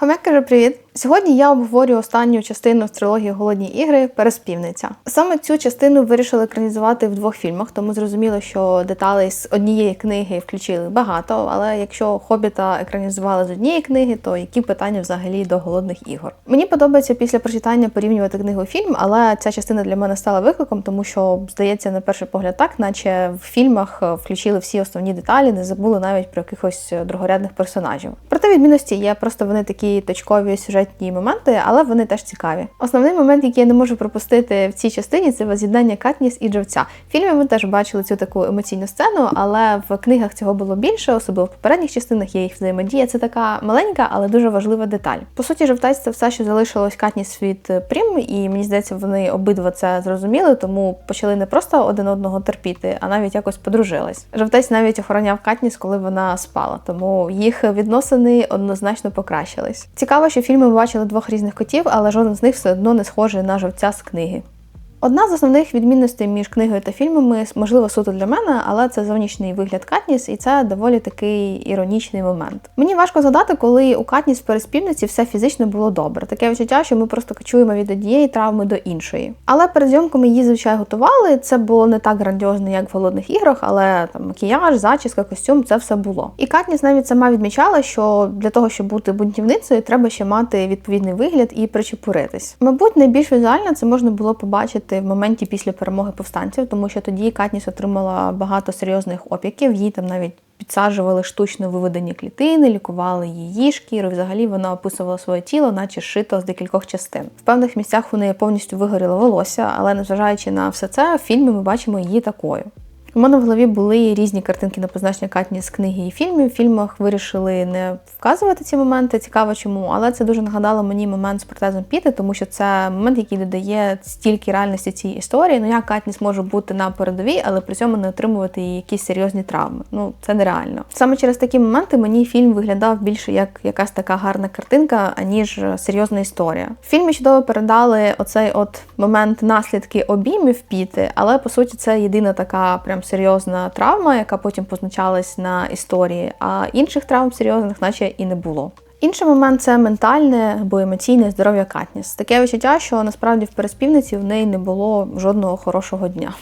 Хомяк каже привіт. Сьогодні я обговорю останню частину з трилогії Голодні ігри Переспівниця. Саме цю частину вирішили екранізувати в двох фільмах, тому зрозуміло, що деталей з однієї книги включили багато. Але якщо хобіта екранізували з однієї книги, то які питання взагалі до голодних ігор? Мені подобається після прочитання порівнювати книгу фільм, але ця частина для мене стала викликом, тому що здається, на перший погляд, так наче в фільмах е, включили всі основні деталі, не забули навіть про якихось е, другорядних персонажів. Проте відмінності є просто вони такі точкові сюжетні моменти, але вони теж цікаві. Основний момент, який я не можу пропустити в цій частині, це воз'єднання Катніс і Джовця. В фільмі ми теж бачили цю таку емоційну сцену, але в книгах цього було більше, особливо в попередніх частинах є їх взаємодія. Це така маленька, але дуже важлива деталь. По суті, жовтець це все, що залишилось Катніс від Прім, і мені здається, вони обидва це зрозуміли, тому почали не просто один одного терпіти, а навіть якось подружились. Жовтець навіть охороняв Катніс, коли вона спала, тому їх відносини однозначно покращились. Цікаво, що в фільмі ми бачили двох різних котів, але жоден з них все одно не схожий на жовця з книги. Одна з основних відмінностей між книгою та фільмами, можливо, суто для мене, але це зовнішній вигляд Катніс, і це доволі такий іронічний момент. Мені важко згадати, коли у Катніс в переспівниці все фізично було добре. Таке відчуття, що ми просто качуємо від однієї травми до іншої. Але перед зйомками її звичайно готували. Це було не так грандіозно, як в голодних іграх, але там макіяж, зачіска, костюм це все було. І Катніс навіть сама відмічала, що для того, щоб бути бунтівницею, треба ще мати відповідний вигляд і причепуритись. Мабуть, найбільш візуально це можна було побачити в моменті після перемоги повстанців, тому що тоді Катніс отримала багато серйозних опіків. Їй там навіть підсаджували штучно виведені клітини, лікували її шкіру. Взагалі вона описувала своє тіло, наче шито з декількох частин. В певних місцях у неї повністю вигоріло волосся, але незважаючи на все це, в фільмі ми бачимо її такою. У мене в голові були різні картинки на позначення Катні з книги і фільмів. В фільмах вирішили не вказувати ці моменти. Цікаво чому, але це дуже нагадало мені момент з протезом Піти, тому що це момент, який додає стільки реальності цій історії. Ну як Катніс може бути на передовій, але при цьому не отримувати якісь серйозні травми. Ну це нереально. Саме через такі моменти мені фільм виглядав більше як якась така гарна картинка, аніж серйозна історія. В фільмі чудово передали оцей от момент наслідки обіймів Піти, але по суті це єдина така прям серйозна травма, яка потім позначалась на історії, а інших травм серйозних, наче і не було. Інший момент це ментальне або емоційне здоров'я Катніс. Таке відчуття, що насправді в переспівниці в неї не було жодного хорошого дня.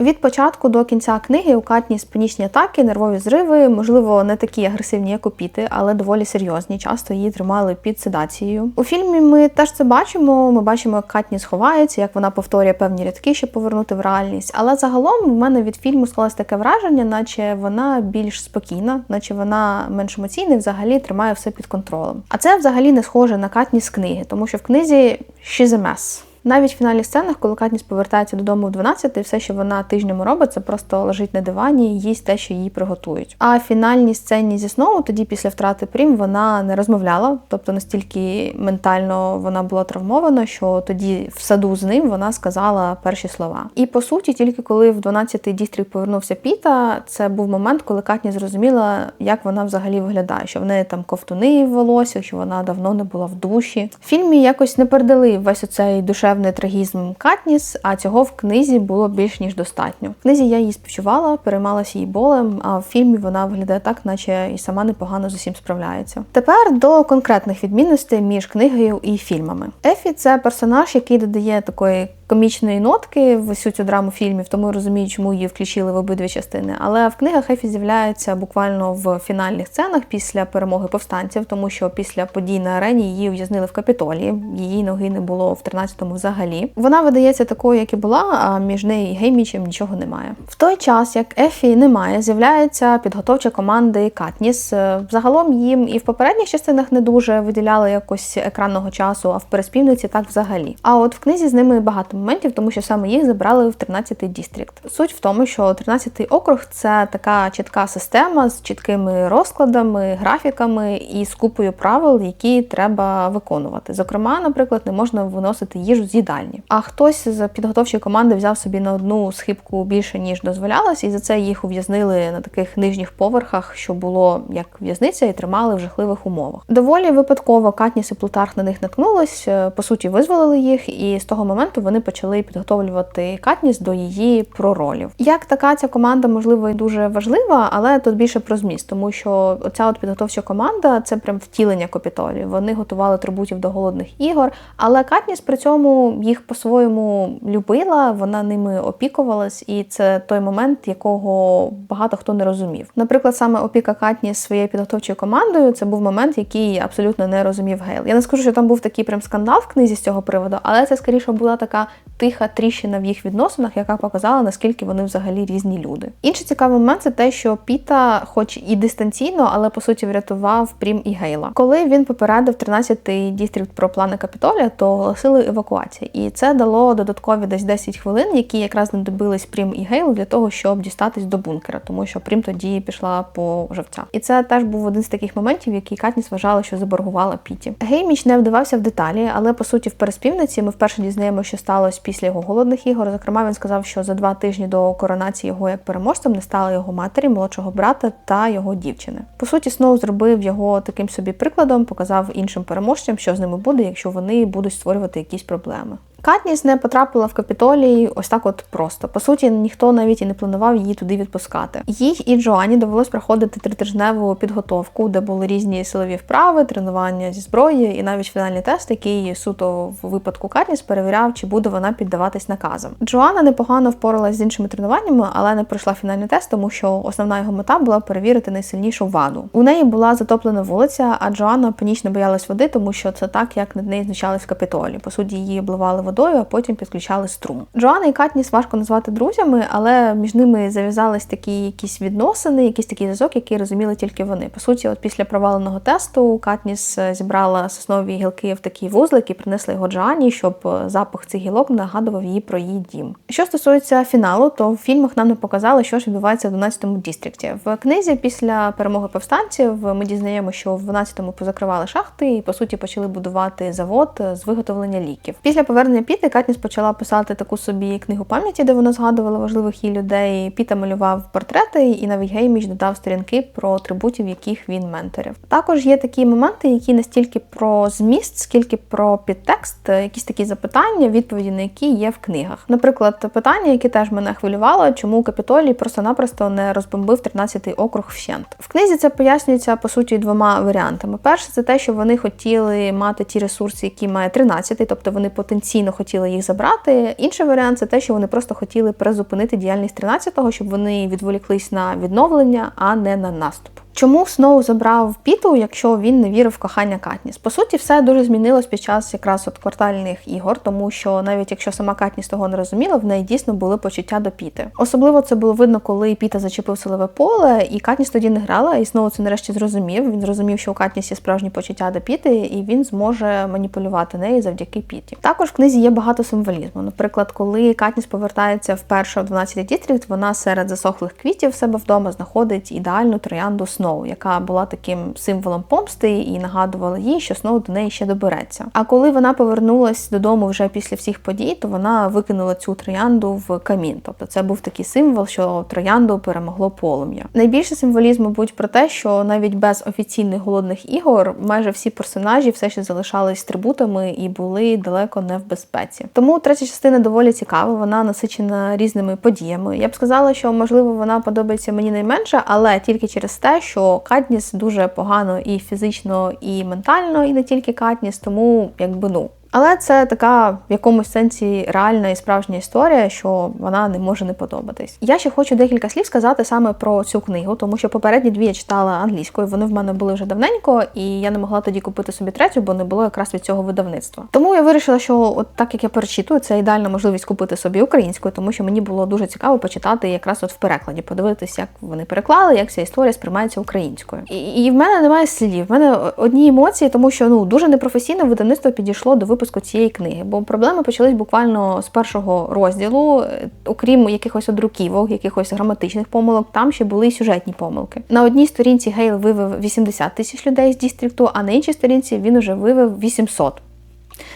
Від початку до кінця книги у Катніс панічні атаки, нервові зриви, можливо, не такі агресивні, як у Піти, але доволі серйозні. Часто її тримали під седацією. У фільмі ми теж це бачимо. Ми бачимо, як Катніс ховається, як вона повторює певні рядки, щоб повернути в реальність. Але загалом в мене від фільму склалось таке враження, наче вона більш спокійна, наче вона менш емоційна і взагалі тримає все під контролем. А це взагалі не схоже на Катніс книги, тому що в книзі «She's a mess». Навіть в фінальних сценах, коли Катніс повертається додому в 12, все, що вона тижнями робить, це просто лежить на дивані і їсть те, що їй приготують. А в фінальній сцені зі снову, тоді після втрати прім, вона не розмовляла, тобто настільки ментально вона була травмована, що тоді в саду з ним вона сказала перші слова. І по суті, тільки коли в 12-й дістрік повернувся Піта, це був момент, коли Катні зрозуміла, як вона взагалі виглядає, що в неї там ковтуни в волосся, що вона давно не була в душі. В фільмі якось не передали весь оцей душевний душевний трагізм Катніс, а цього в книзі було більш ніж достатньо. В книзі я її співчувала, переймалася її болем, а в фільмі вона виглядає так, наче і сама непогано з усім справляється. Тепер до конкретних відмінностей між книгою і фільмами. Ефі це персонаж, який додає такої комічної нотки в всю цю драму фільмів, тому розумію, чому її включили в обидві частини. Але в книгах Ефі з'являється буквально в фінальних сценах після перемоги повстанців, тому що після подій на арені її ув'язнили в капітолії. Її ноги не було в 13-му взагалі. Вона видається такою, як і була, а між нею і Геймічем нічого немає. В той час, як Ефі немає, з'являється підготовча команди Катніс. Загалом їм і в попередніх частинах не дуже виділяли якось екранного часу, а в переспівниці так взагалі. А от в книзі з ними багато моментів, тому що саме їх забрали в 13-й дістрикт. Суть в тому, що 13-й округ це така чітка система з чіткими розкладами, графіками і з купою правил, які треба виконувати. Зокрема, наприклад, не можна виносити їжу з їдальні. А хтось з підготовчої команди взяв собі на одну схибку більше ніж дозволялось, і за це їх ув'язнили на таких нижніх поверхах, що було як в'язниця, і тримали в жахливих умовах. Доволі випадково Катніс і Плутарх на них наткнулись, по суті, визволили їх, і з того моменту вони почали підготовлювати Катніс до її проролів. Як така ця команда, можливо, і дуже важлива, але тут більше про зміст, тому що оця от підготовча команда це прям втілення капітолію. Вони готували трибутів до голодних ігор, але Катніс при цьому їх по-своєму любила, вона ними опікувалась, і це той момент, якого багато хто не розумів. Наприклад, саме опіка Катніс своєю підготовчою командою це був момент, який абсолютно не розумів Гейл. Я не скажу, що там був такий прям скандал в книзі з цього приводу, але це скоріше була така тиха тріщина в їх відносинах, яка показала, наскільки вони взагалі різні люди. Інший цікавий момент це те, що Піта, хоч і дистанційно, але по суті врятував Прім і Гейла. Коли він попередив 13-й дістрикт про плани Капітолія, то оголосили евакуацію. І це дало додаткові десь 10 хвилин, які якраз не добились Прім і Гейлу для того, щоб дістатись до бункера, тому що Прім тоді пішла по живця. І це теж був один з таких моментів, який Катніс вважала, що заборгувала Піті. Гейміч не вдавався в деталі, але по суті, в переспівниці ми вперше дізнаємося, що сталося після його голодних ігор. Зокрема, він сказав, що за два тижні до коронації його як переможцем не стало його матері, молодшого брата та його дівчини. По суті, Сноу зробив його таким собі прикладом, показав іншим переможцям, що з ними буде, якщо вони будуть створювати якісь проблеми. Alabama. Катніс не потрапила в капітолій ось так, от просто. По суті, ніхто навіть і не планував її туди відпускати. Їй і Джоані довелось проходити тритижневу підготовку, де були різні силові вправи, тренування зі зброї і навіть фінальний тест, який суто в випадку Катніс перевіряв, чи буде вона піддаватись наказам. Джоанна непогано впоралась з іншими тренуваннями, але не пройшла фінальний тест, тому що основна його мета була перевірити найсильнішу ваду. У неї була затоплена вулиця, а Джоанна панічно боялась води, тому що це так, як над нею знущались в капітолі. По суті, її обливали водою водою, а потім підключали струм. Джоанна і Катніс важко назвати друзями, але між ними зав'язались такі якісь відносини, якийсь такий зв'язок, який розуміли тільки вони. По суті, от після проваленого тесту Катніс е, зібрала соснові гілки в такий вузлик і принесла його Джоанні, щоб е, запах цих гілок нагадував її про її дім. Що стосується фіналу, то в фільмах нам не показали, що ж відбувається в 12-му дістрикті. В книзі після перемоги повстанців ми дізнаємося, що в 12-му позакривали шахти і по суті почали будувати завод з виготовлення ліків. Після повернення Піти Катніс почала писати таку собі книгу пам'яті, де вона згадувала важливих її людей. Піта малював портрети, і навіть Гейміч додав сторінки про атрибутів, яких він менторив. Також є такі моменти, які настільки про зміст, скільки про підтекст, якісь такі запитання, відповіді на які є в книгах. Наприклад, питання, яке теж мене хвилювало, чому Капітолій просто-напросто не розбомбив 13-й округ вщент. В книзі це пояснюється по суті двома варіантами. Перше, це те, що вони хотіли мати ті ресурси, які має 13-й, тобто вони потенційно хотіли їх забрати. Інший варіант це те, що вони просто хотіли призупинити діяльність 13-го, щоб вони відволіклись на відновлення, а не на наступ. Чому Сноу забрав Піту, якщо він не вірив в кохання Катніс? По суті, все дуже змінилось під час якраз от квартальних ігор, тому що навіть якщо сама Катніс того не розуміла, в неї дійсно були почуття до Піти. Особливо це було видно, коли Піта зачепив силове поле, і Катніс тоді не грала, і Сноу це нарешті зрозумів. Він зрозумів, що у Катніс є справжні почуття до Піти, і він зможе маніпулювати нею завдяки Піті. Також в книзі є багато символізму. Наприклад, коли Катніс повертається вперше в 12 дістрикт, вона серед засохлих квітів себе вдома знаходить ідеальну троянду Сноу. Сноу, яка була таким символом помсти і нагадувала їй, що Сноу до неї ще добереться. А коли вона повернулась додому вже після всіх подій, то вона викинула цю троянду в камін. Тобто це був такий символ, що троянду перемогло полум'я. Найбільше символізм, мабуть, про те, що навіть без офіційних голодних ігор майже всі персонажі все ще залишались трибутами і були далеко не в безпеці. Тому третя частина доволі цікава, вона насичена різними подіями. Я б сказала, що можливо вона подобається мені найменше, але тільки через те, що що Катніс дуже погано і фізично, і ментально, і не тільки Катніс, тому якби ну. Але це така в якомусь сенсі реальна і справжня історія, що вона не може не подобатись. Я ще хочу декілька слів сказати саме про цю книгу, тому що попередні дві я читала англійською. Вони в мене були вже давненько, і я не могла тоді купити собі третю, бо не було якраз від цього видавництва. Тому я вирішила, що от так як я перечитую, це ідеальна можливість купити собі українською, тому що мені було дуже цікаво почитати якраз от в перекладі, подивитися, як вони переклали, як ця історія сприймається українською. І, і в мене немає слів. В мене одні емоції, тому що ну дуже непрофесійне видавництво підійшло до випуску випуску цієї книги, бо проблеми почались буквально з першого розділу, окрім якихось одруківок, якихось граматичних помилок, там ще були й сюжетні помилки. На одній сторінці Гейл вивив 80 тисяч людей з дістрікту, а на іншій сторінці він уже вивив 800.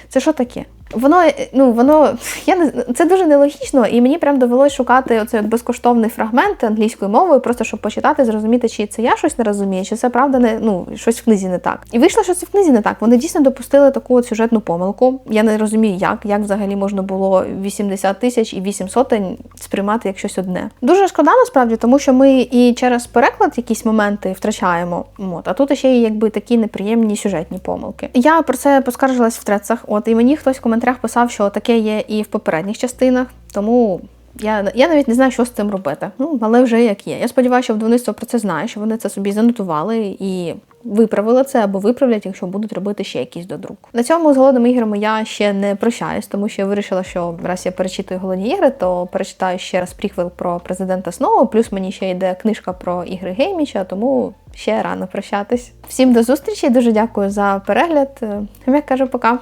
Це що таке? Воно ну воно я не це дуже нелогічно, і мені прям довелось шукати оцей безкоштовний фрагмент англійською мовою, просто щоб почитати, зрозуміти, чи це я щось не розумію, чи це правда не ну щось в книзі не так. І вийшло, що це в книзі не так. Вони дійсно допустили таку от сюжетну помилку. Я не розумію, як як взагалі можна було 80 тисяч і 8 сотень сприймати як щось одне. Дуже шкода насправді, тому що ми і через переклад якісь моменти втрачаємо. От, а тут ще й якби такі неприємні сюжетні помилки. Я про це поскаржилась в трецах. От і мені хтось в коментарях писав, що таке є і в попередніх частинах, тому. Я я навіть не знаю, що з цим робити. Ну, але вже як є. Я сподіваюся, що вдавництво про це знає, що вони це собі занотували і виправили це або виправлять, якщо будуть робити ще якийсь додрук. На цьому з голодними іграми я ще не прощаюсь, тому що я вирішила, що раз я перечитую голодні ігри, то перечитаю ще раз приквел про президента Сноу, плюс мені ще йде книжка про ігри Гейміча, тому ще рано прощатись. Всім до зустрічі, дуже дякую за перегляд. Як кажу, пока.